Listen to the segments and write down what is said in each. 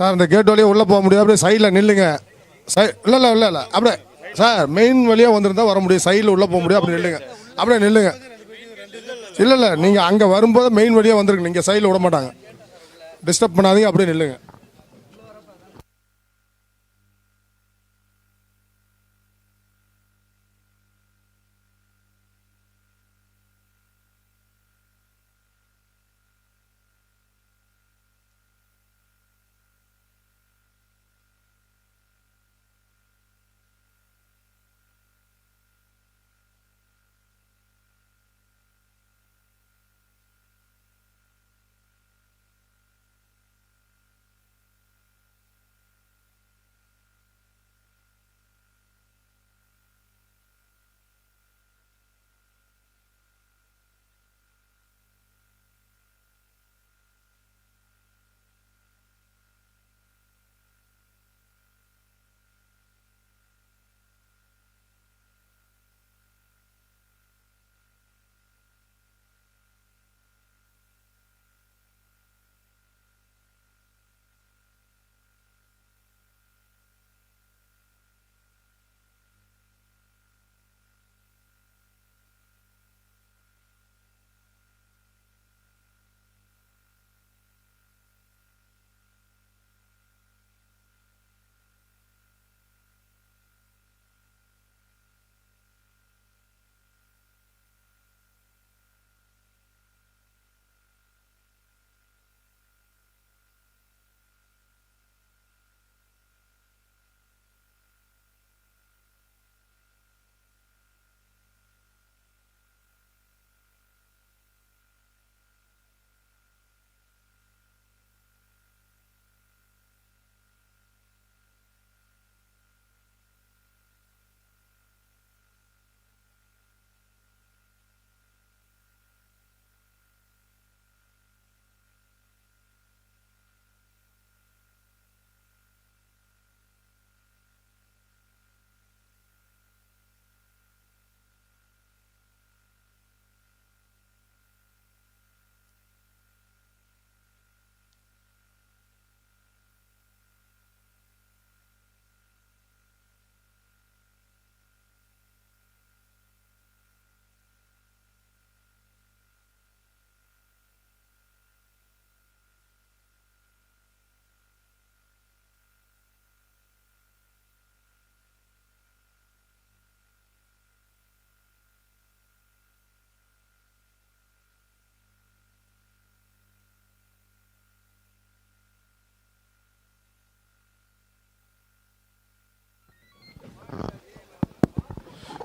Sir இந்த gate வழியாக உள்ளே போக முடியாது. அப்படியே சைடில் நில்லுங்க. சை இல்லை இல்லை இல்லை இல்லை. அப்படியே சார் மெயின் வழியாக வந்திருந்தா வர முடியும் சைடில் உள்ளே போக முடியும் அப்படி நில்லுங்க. அப்படியே நில்லுங்க. இல்லை இல்லை நீங்கள் அங்கே வரும்போது மெயின் வழியாக வந்துருங்க நீங்கள் சைடில் விட மாட்டாங்க. டிஸ்டர்ப் பண்ணாதீங்க. அப்படியே நில்லுங்க.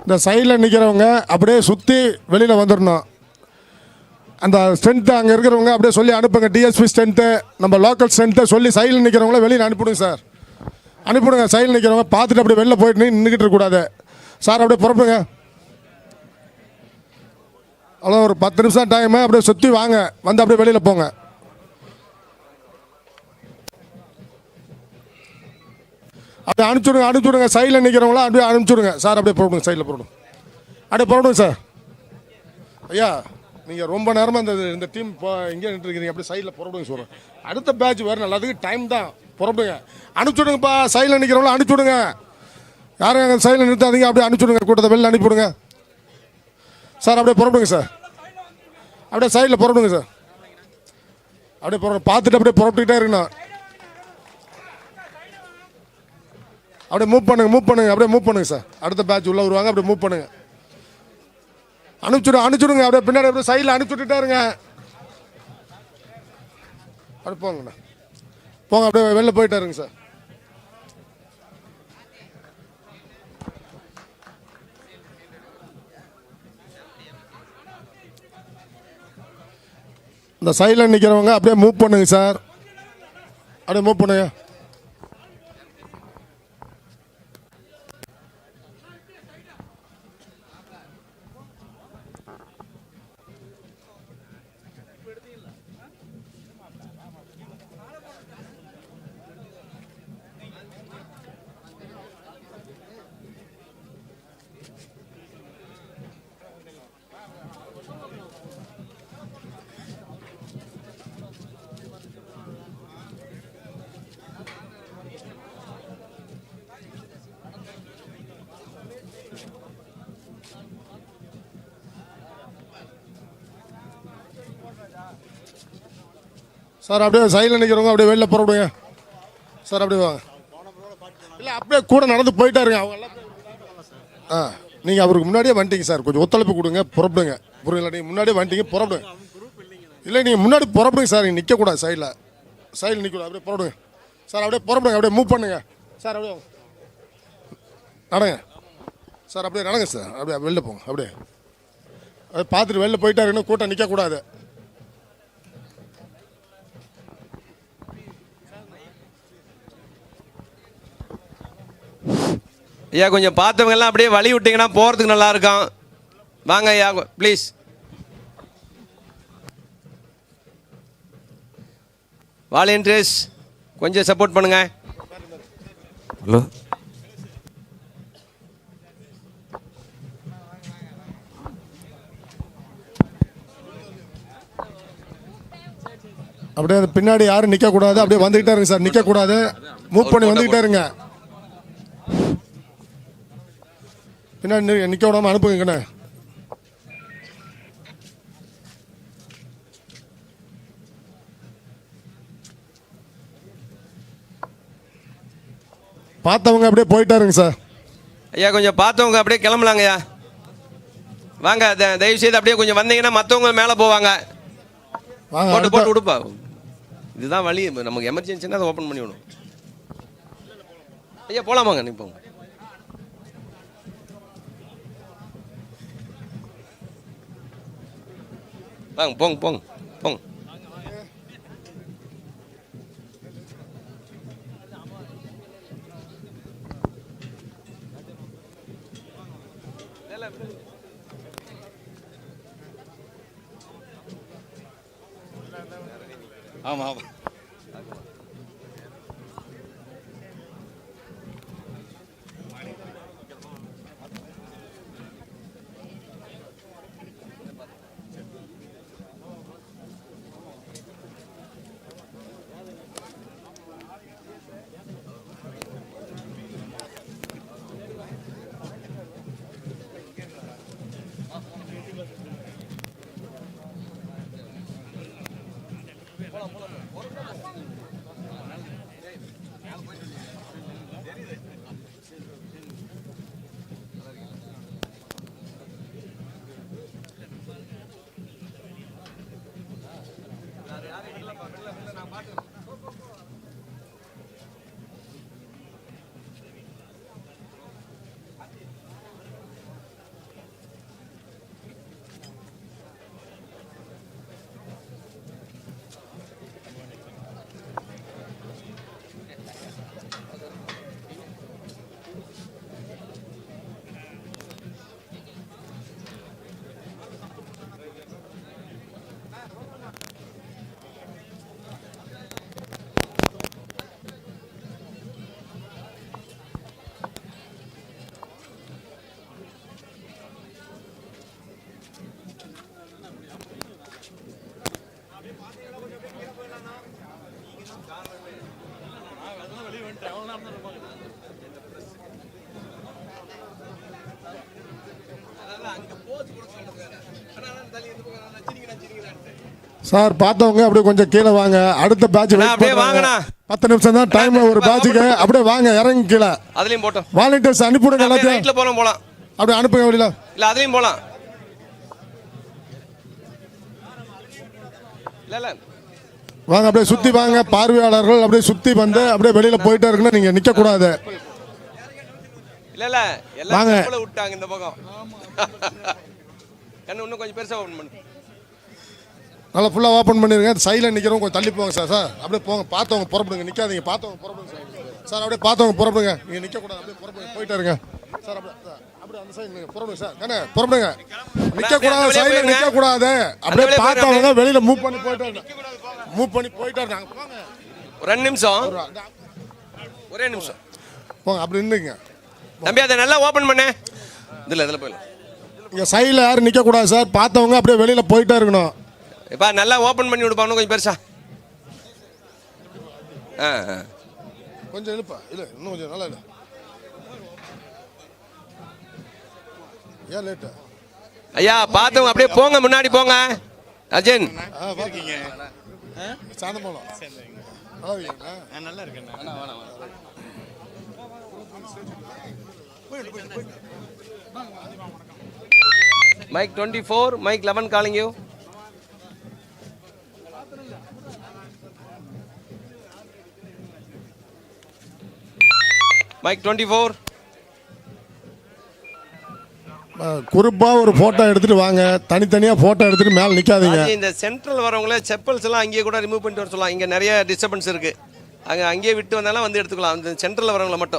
இந்த சைடில் நிற்கிறவங்க அப்படியே சுற்றி வெளியில் வந்துடணும் அந்த ஸ்ட்ரென்த்து அங்கே இருக்கிறவங்க அப்படியே சொல்லி அனுப்புங்க. டிஎஸ்பி ஸ்ட்ரென்த்து நம்ம லோக்கல் ஸ்ட்ரென்த்தை சொல்லி சைடில் நிற்கிறவங்கள வெளியில் அனுப்பிவிடுங்க சார் அனுப்பிவிடுங்க சைடில் நிற்கிறவங்க பார்த்துட்டு அப்படியே வெளில போயிட்டு நின்றுக்கிட்டு இருக்கக்கூடாது. சார் அப்படியே புறப்புங்க அவ்வளோ ஒரு பத்து நிமிஷம் டைமு அப்படியே சுற்றி வாங்க. வந்து அப்படியே வெளியில் போங்க. அப்படியே அனுப்பிச்சுடுங்க அனுப்பிச்சுடுங்க. சைடில் நிற்கிறவங்களாம் அப்படியே அனுப்பிச்சுடுங்க. சார் அப்படியே போடுங்க சைடில் போடணும். அப்படியே போடணும் சார். ஐயா நீங்கள் ரொம்ப நேரமாக இந்த இந்த டீம் இப்போ இங்கே நின்றுருக்கிறீங்க அப்படியே சைடில் புறப்படுங்க சொல்கிறேன் அடுத்த பேட்ச் வேறு நல்லதுக்கு டைம் தான். புறப்படுங்க. அனுப்பிச்சுடுங்கப்பா. சைடில் நிற்கிறவங்கள அனுப்பிச்சுடுங்க. யாரும் எங்கள் சைடில் நிறுத்தாதீங்க. அப்படியே அனுப்பிச்சுடுங்க. கூட்டத்தை வெளில அனுப்பிவிடுங்க சார் அப்படியே புறப்படுங்க சார். அப்படியே சைடில் புறப்படுங்க சார். அப்படியே புற பார்த்துட்டு அப்படியே புறப்பட்டுக்கிட்டே இருக்கணும். அப்படியே மூவ் பண்ணுங்க மூவ் பண்ணுங்க அப்படியே மூவ் பண்ணுங்க சார் அடுத்த பேட்ச் உள்ள வருவாங்க அப்படியே மூவ் பண்ணுங்க. அனுப்பிச்சுடு அனுப்பிச்சுடுங்க அப்படியே பின்னாடி அப்படியே சைடில் அனுப்பிச்சுட்டுட்டே இருங்க. அப்படியே போங்கண்ணா. போங்க அப்படியே வெளில போயிட்டே இருங்க சார் இந்த சைடில் நிற்கிறவங்க அப்படியே மூவ் பண்ணுங்க சார் அப்படியே மூவ் பண்ணுங்க. சார் அப்படியே சைடில் நிற்கிறவங்க அப்படியே வெளில புறப்படுங்க சார் அப்படியே வாங்க. இல்லை அப்படியே கூட நடந்து போயிட்டாருங்க. அவங்க எல்லாம் ஆ நீங்கள் அவருக்கு முன்னாடியே வந்துட்டீங்க சார். கொஞ்சம் ஒத்துழைப்பு கொடுங்க புறப்படுங்க. புரியல நீங்கள் முன்னாடியே வந்துட்டீங்க புறப்படுங்க. இல்லை நீங்கள் முன்னாடி புறப்படுங்க சார். நீங்கள் நிற்கக்கூடாது சைடில் சைடில் நிற்கக்கூடாது அப்படியே புறப்படுங்க. சார் அப்படியே புறப்படுங்க அப்படியே மூவ் பண்ணுங்க. சார் அப்படியே நடங்க. சார் அப்படியே நடங்க சார். அப்படியே வெளில போங்க அப்படியே. அப்படியே பார்த்துட்டு வெளில போயிட்டாருன்னு கூட்டம் நிற்கக்கூடாது ஐயா கொஞ்சம் பார்த்தவங்க எல்லாம் அப்படியே வழி விட்டீங்கன்னா போகிறதுக்கு நல்லா இருக்கும் வாங்க ஐயா ப்ளீஸ் வாலண்டியர்ஸ் கொஞ்சம் சப்போர்ட் பண்ணுங்க. ஹலோ. அப்படியே அந்த பின்னாடி யாரும் நிற்கக்கூடாது அப்படியே வந்துக்கிட்டே இருங்க சார். நிற்கக்கூடாது மூவ் பண்ணி வந்துக்கிட்டே இருங்க. பின்னாடி நி- நிக்க விடாம அனுப்புங்கண்ணே பார்த்தவங்க அப்படியே போயிட்டாருங்க சார். ஐயா கொஞ்சம் பார்த்தவங்க அப்படியே கிளம்பலாங்க ஐயா. வாங்க தயவு செய்து அப்படியே கொஞ்சம் வந்தீங்கன்னா மற்றவங்க மேலே போவாங்க. வாங்க போட்டு போட்டு விடுப்பா இதுதான் வழி. நமக்கு எமர்ஜென்சினா அதை ஓப்பன் பண்ணி விடும் ஐயா போலாமாங்க நீ வாங்க போங்க போங்க போங்க ஆமாம் ஆமாம். நான் பாட்டு சார் பார்த்தவங்க அப்படியே கொஞ்சம் கீழே வாங்க. அடுத்த பேட்ச் அப்படியே வாங்கண்ணா. பத்து நிமிஷம் தான் டைம் ஒரு பேட்சுக்கு அப்படியே வாங்க இறங்கி கீழே. அதுலேயும் போட்டோம். வாலண்டியர்ஸ் அனுப்பிவிடுங்க எல்லாத்தையும். ரைட்டில் போகலாம் போகலாம் அப்படியே அனுப்புங்க வெளியில. இல்லை அதுலேயும் போகலாம் இல்லை இல்லை. வாங்க அப்படியே சுத்தி வாங்க. பார்வையாளர்கள் அப்படியே சுத்தி வந்து அப்படியே வெளியில போயிட்டே இருக்குன்னா நீங்க நிக்க கூடாது இல்ல. இல்ல எல்லாம் விட்டாங்க இந்த பக்கம். கண்ணு இன்னும் கொஞ்சம் பெருசா ஓபன் பண்ணு. நல்லா ஃபுல்லா ஓப்பன் பண்ணிருங்க. சைடில் நிக்கிறவங்க கொஞ்சம் தள்ளி போங்க சார். சார் அப்படியே போங்க. பார்த்தவங்க புறப்படுங்க. நிக்காதீங்க. பார்த்தவங்க புறப்படுங்க சார். சார் அப்படியே பார்த்தவங்க புறப்படுங்க. நீங்க நிக்க கூடாது அப்படியே புறப்படுங்க. போயிட்டே இருங்க. சார் அப்படியே அப்படியே அந்த சைடு நீங்க. புறப்படுங்க சார். கண்ணே புறப்படுங்க. நிக்க கூடாது வெளியே சைடில் போயிருங்க. நிக்க கூடாது அப்படியே பார்த்தவங்க வெளியில மூவ் பண்ணி போயிட்டே மூவ் பண்ணி போயிட்டே இருந்தாங்க போங்க. ஒரு ரெண்டு நிமிஷம். ஒரு நிமிஷம். போங்க. அப்படி நின்றுங்க தம்பி அதை நல்லா ஓபன் பண்ணு. இதுல இதுல போயிடலாம் இங்க சைடில் யாரும் நிக்க கூடாது சார். பார்த்தவங்க அப்படியே வெளியில போயிட்டே இருக்கணும். இப்ப நல்லா ஓபன் பண்ணி விடுப்பா இன்னும் கொஞ்சம் பெருசா. ஆ ஆ. கொஞ்சம் இழுப்பா. இல்ல இன்னும் கொஞ்சம் நல்லா இல்லை ஏன் லேட்டு ஐயா பார்த்தவங்க அப்படியே போங்க முன்னாடி போங்க. அர்ஜுன். ஆ வா. சாந்தமங்கலம் நல்லா இருக்கீங்களா? நல்லா இருக்கேன். Mike twenty four mike eleven calling you mike twenty four குரூப்பா ஒரு போட்டோ எடுத்துட்டு வாங்க. தனித்தனியா போட்டோ எடுத்துட்டு மேல நிக்காதீங்க. இந்த சென்ட்ரல் வரவங்கள செப்பல்ஸ் எல்லாம் அங்கேயே கூட ரிமூவ் பண்ணிட்டு வர சொல்லலாம் இங்கே நிறைய டிஸ்டர்பன்ஸ் இருக்கு. அங்கே அங்கேயே விட்டு வந்தாலும் வந்து எடுத்துக்கலாம். அந்த சென்ட்ரல் வரவங்கள மட்டும்.